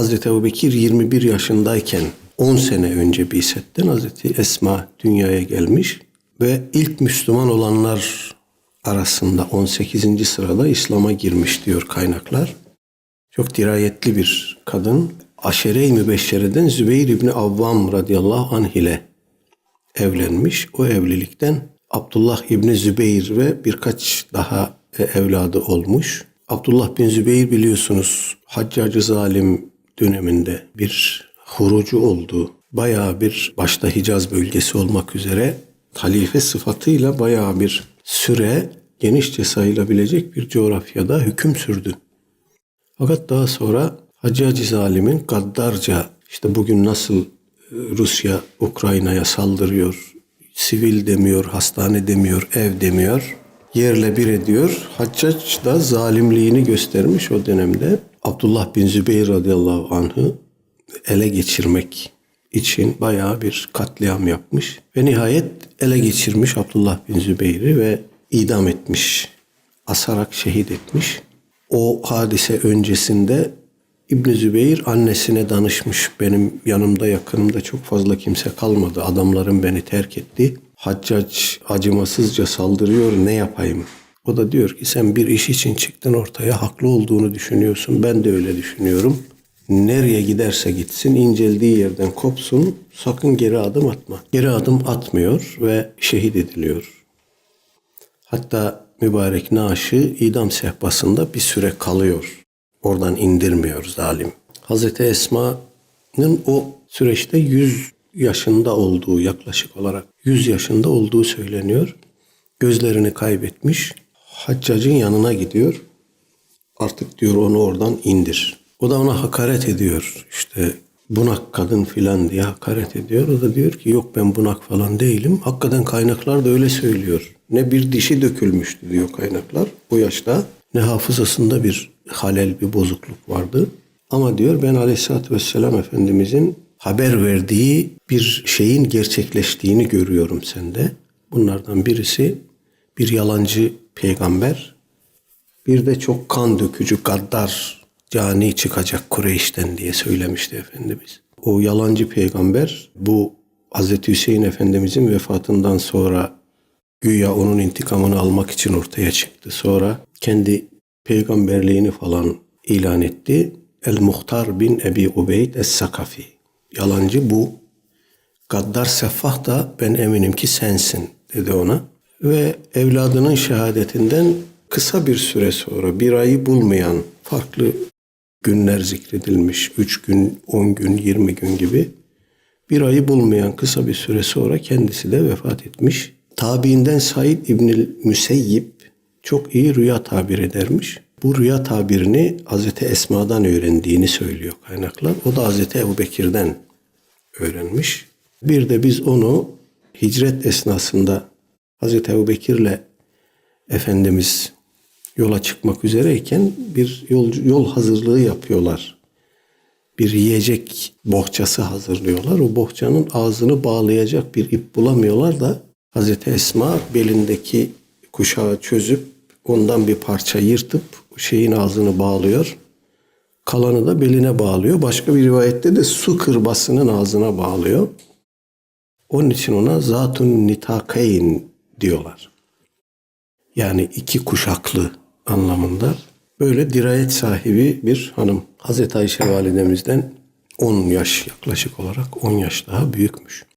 Hazreti Ebubekir 21 yaşındayken 10 sene önce Biset'ten Hazreti Esma dünyaya gelmiş ve ilk Müslüman olanlar arasında 18. sırada İslam'a girmiş diyor kaynaklar. Çok dirayetli bir kadın. Aşere-i Mübeşşere'den Zübeyir İbni Avvam radıyallahu anh ile evlenmiş. O evlilikten Abdullah İbni Zübeyir ve birkaç daha e, evladı olmuş. Abdullah bin Zübeyir biliyorsunuz Haccacı Zalim döneminde bir hurucu oldu. Bayağı bir başta Hicaz bölgesi olmak üzere halife sıfatıyla bayağı bir süre genişçe sayılabilecek bir coğrafyada hüküm sürdü. Fakat daha sonra Haccac-ı Zalim'in gaddarca işte bugün nasıl e, Rusya Ukrayna'ya saldırıyor, sivil demiyor, hastane demiyor, ev demiyor, yerle bir ediyor. Haccac da zalimliğini göstermiş o dönemde. Abdullah bin Zübeyir radıyallahu anh'ı ele geçirmek için bayağı bir katliam yapmış. Ve nihayet ele geçirmiş Abdullah bin Zübeyir'i ve idam etmiş. Asarak şehit etmiş. O hadise öncesinde İbn Zübeyir annesine danışmış. Benim yanımda yakınımda çok fazla kimse kalmadı. Adamlarım beni terk etti. Haccac acımasızca saldırıyor ne yapayım? O da diyor ki sen bir iş için çıktın ortaya haklı olduğunu düşünüyorsun. Ben de öyle düşünüyorum. Nereye giderse gitsin inceldiği yerden kopsun sakın geri adım atma. Geri adım atmıyor ve şehit ediliyor. Hatta mübarek naaşı idam sehpasında bir süre kalıyor. Oradan indirmiyor zalim. Hazreti Esma'nın o süreçte 100 yaşında olduğu yaklaşık olarak 100 yaşında olduğu söyleniyor. Gözlerini kaybetmiş. Haccacın yanına gidiyor. Artık diyor onu oradan indir. O da ona hakaret ediyor. İşte bunak kadın filan diye hakaret ediyor. O da diyor ki yok ben bunak falan değilim. Hakikaten kaynaklar da öyle söylüyor. Ne bir dişi dökülmüştü diyor kaynaklar bu yaşta. Ne hafızasında bir halel bir bozukluk vardı. Ama diyor ben aleyhissalatü vesselam Efendimizin haber verdiği bir şeyin gerçekleştiğini görüyorum sende. Bunlardan birisi bir yalancı peygamber, bir de çok kan dökücü gaddar cani çıkacak Kureyş'ten diye söylemişti Efendimiz. O yalancı peygamber bu Hazreti Hüseyin Efendimizin vefatından sonra güya onun intikamını almak için ortaya çıktı. Sonra kendi peygamberliğini falan ilan etti. El-Muhtar bin Ebi Ubeyd Es-Sakafi. Yalancı bu. Gaddar Seffah da ben eminim ki sensin dedi ona. Ve evladının şehadetinden kısa bir süre sonra bir ayı bulmayan farklı günler zikredilmiş. Üç gün, on gün, yirmi gün gibi. Bir ayı bulmayan kısa bir süre sonra kendisi de vefat etmiş. Tabiinden Said İbnül Müseyyib çok iyi rüya tabir edermiş. Bu rüya tabirini Hazreti Esma'dan öğrendiğini söylüyor kaynaklar. O da Hazreti Ebu Bekir'den öğrenmiş. Bir de biz onu hicret esnasında Hazreti Ebu Bekir'le Efendimiz yola çıkmak üzereyken bir yol, yol hazırlığı yapıyorlar. Bir yiyecek bohçası hazırlıyorlar. O bohçanın ağzını bağlayacak bir ip bulamıyorlar da Hazreti Esma belindeki kuşağı çözüp ondan bir parça yırtıp şeyin ağzını bağlıyor. Kalanı da beline bağlıyor. Başka bir rivayette de su kırbasının ağzına bağlıyor. Onun için ona zatun nitakayn diyorlar. Yani iki kuşaklı anlamında böyle dirayet sahibi bir hanım. Hazreti Ayşe validemizden 10 yaş yaklaşık olarak 10 yaş daha büyükmüş.